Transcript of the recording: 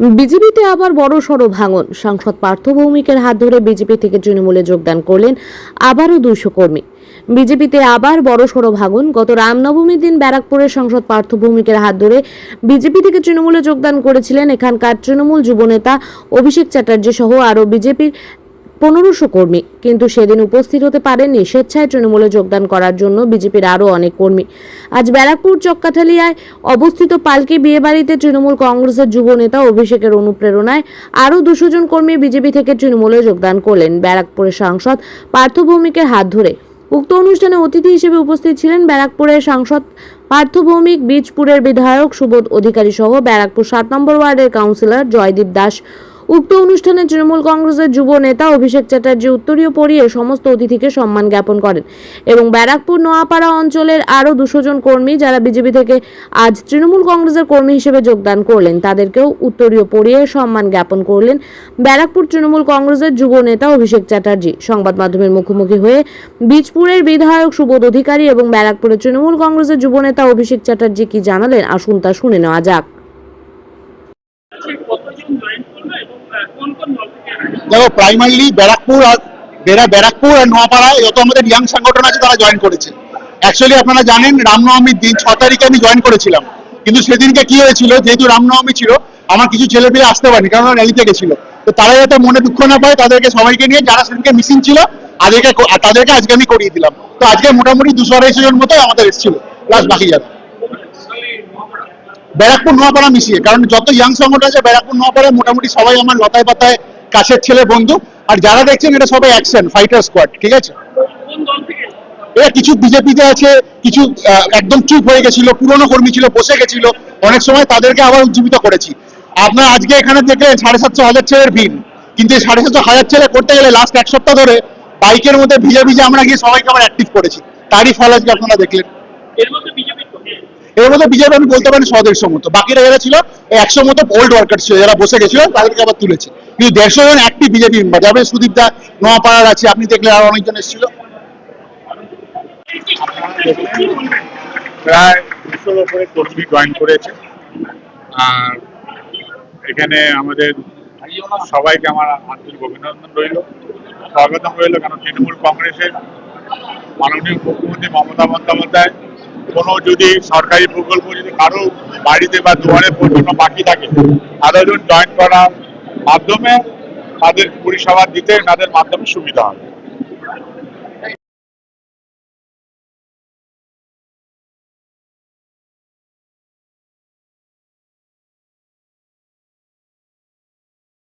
বিজেপিতে আবার বড় সড় ভাঙন। সাংসদ পার্থ ভৌমিকের হাত ধরে বিজেপি থেকে তৃণমূলে যোগদান করলেন আবারও দুইশো কর্মী। বিজেপিতে আবার বড় সড় ভাঙন। গত রামনবমীর দিন ব্যারাকপুরের সাংসদ পার্থ ভৌমিকের হাত ধরে বিজেপি থেকে তৃণমূলে যোগদান করেছিলেন এখানকার তৃণমূল যুবনেতা অভিষেক চ্যাটার্জি সহ আরও বিজেপির পনেরোশো কর্মী। কিন্তু সেদিন উপস্থিত হতে পারেননি স্বেচ্ছায় তৃণমূলে যোগদান করার জন্য বিজেপির আরও অনেক কর্মী। আজ ব্যারাকপুর চক্কাঠালিয়ায় অবস্থিত পালকি বিয়েবাড়িতে তৃণমূল কংগ্রেসের যুব নেতা অভিষেকের অনুপ্রেরণায় আরও দুশো জন কর্মী বিজেপি থেকে তৃণমূলে যোগদান করলেন ব্যারাকপুরের সাংসদ পার্থ ভৌমিকের হাত ধরে। উক্ত অনুষ্ঠানে অতিথি হিসেবে উপস্থিত ছিলেন ব্যারাকপুরের সাংসদ পার্থ ভৌমিক বীজপুরের বিধায়ক সুবোধ অধিকারী সহ ব্যারাকপুর সাত নম্বর ওয়ার্ডের কাউন্সিলর জয়দীপ দাস। উক্ত অনুষ্ঠানে তৃণমূল কংগ্রেসের যুব নেতা অভিষেক চ্যাটার্জি, উত্তরীয় পরিয়ে সমস্ত অতিথিকে সম্মান জ্ঞাপন করেন এবং ব্যারাকপুর, নোয়াপাড়া অঞ্চলের আরও দুশো জন কর্মী যারা বিজেপি থেকে আজ তৃণমূল কংগ্রেসের কর্মী হিসেবে যোগদান করলেন, তাদেরকেও উত্তরীয় পরিয়ে সম্মান জ্ঞাপন করলেন ব্যারাকপুর তৃণমূল কংগ্রেসের যুব নেতা অভিষেক চ্যাটার্জি। সংবাদ মাধ্যমের মুখোমুখি হয়ে বীজপুরের বিধায়ক সুবোধ অধিকারী এবং ব্যারাকপুরের তৃণমূল কংগ্রেসের যুব নেতা অভিষেক চ্যাটার্জি কি জানালেন, আসুন তা শুনে নেওয়া যাক ঠিক কতজন জয়েন করল এবং আহ, কোন কোন দল থেকে আসবে? দেখো প্রাইমারিলি ব্যারাকপুর আর বেরা ব্যারাকপুর আর নোয়াপাড়া যত আমাদের ইয়াং সংগঠন আছে তারা জয়েন করেছে। অ্যাকচুয়ালি আপনারা জানেন, রামনবমীর দিন ছ তারিখে আমি জয়েন করেছিলাম। কিন্তু সেদিনকে কি হয়েছিল, যেহেতু রামনবমী ছিল, আমার কিছু ছেলে পেয়ে আসতে পারেনি, কারণ র্যালিতে গেছিল। তো তারা যাতে মনে দুঃখ না পায়, তাদেরকে সবাইকে নিয়ে যারা সেদিনকে মিসিং ছিল তাদেরকে তাদেরকে আজকে আমি করিয়ে দিলাম। তো আজকে মোটামুটি দুশো আড়াইশো জন মতো আমাদের এসেছিল প্লাস বাকি যারা। ব্যারাকপুর, নোয়াপাড়া মিশিয়ে, কারণ যত ইয়াং সংগঠন আছে, ব্যারাকপুর নোয়াপাড়া মোটামুটি সবাই আমার লতায় পাতায় কাছের ছেলে বন্ধু। আর যারা দেখছেন এটা সবাই অ্যাকশন ফাইটার স্কোয়াড ঠিক আছে? এরা কিছু বিজেপিতে আছে কিছু একদম চুপ হয়ে গেছিল পুরনো কর্মী ছিল বসে গেছিল। অনেক সময় তাদেরকে আবার উজ্জীবিত করেছি। আপনার আজকে এখানে দেখলেন সাড়ে সাতশো হাজার ছেলের ভিড়। কিন্তু এই সাড়ে সাতশো হাজার ছেলে করতে গেলে লাস্ট এক সপ্তাহ ধরে বাইকের মধ্যে ভিজে ভিজে আমরা গিয়ে সবাইকে আবার অ্যাক্টিভ করেছি। তারই ফল আজকে আপনারা দেখলেন। এর মধ্যে বিজেপি এর মধ্যে বিজেপি আমি বলতে পারি সদেড়শো মতো বাকিরা যারা ছিল একশো মতো ওল্ড ওয়ার্কার ছিল যারা বসে গেছিল তাদেরকে আবার তুলেছে। কিন্তু দেড়শো জন অ্যাক্টিভ বিজেপি মেম্বার যাবে সুদীপ দা নোয়াপাড়ার আছে, আপনি দেখলে আর অনেকজন এসেছিল। প্রায় দুশোর ওপরে কর্মী জয়েন করেছে। আর এখানে আমাদের সবাইকে আমার আন্তরিক অভিনন্দন রইল। স্বাগতম রইল কেন? তৃণমূল কংগ্রেসের মাননীয় মুখ্যমন্ত্রী মমতা বন্দ্যোপাধ্যায়। কোনো যদি সরকারি প্রকল্প যদি কারও বাড়িতে বা দুয়ারে পৌঁছানো বাকি থাকে তাদের জয়েন করার মাধ্যমে তাদের পরিষেবা দিতে তাদের মাধ্যমে সুবিধা হবে।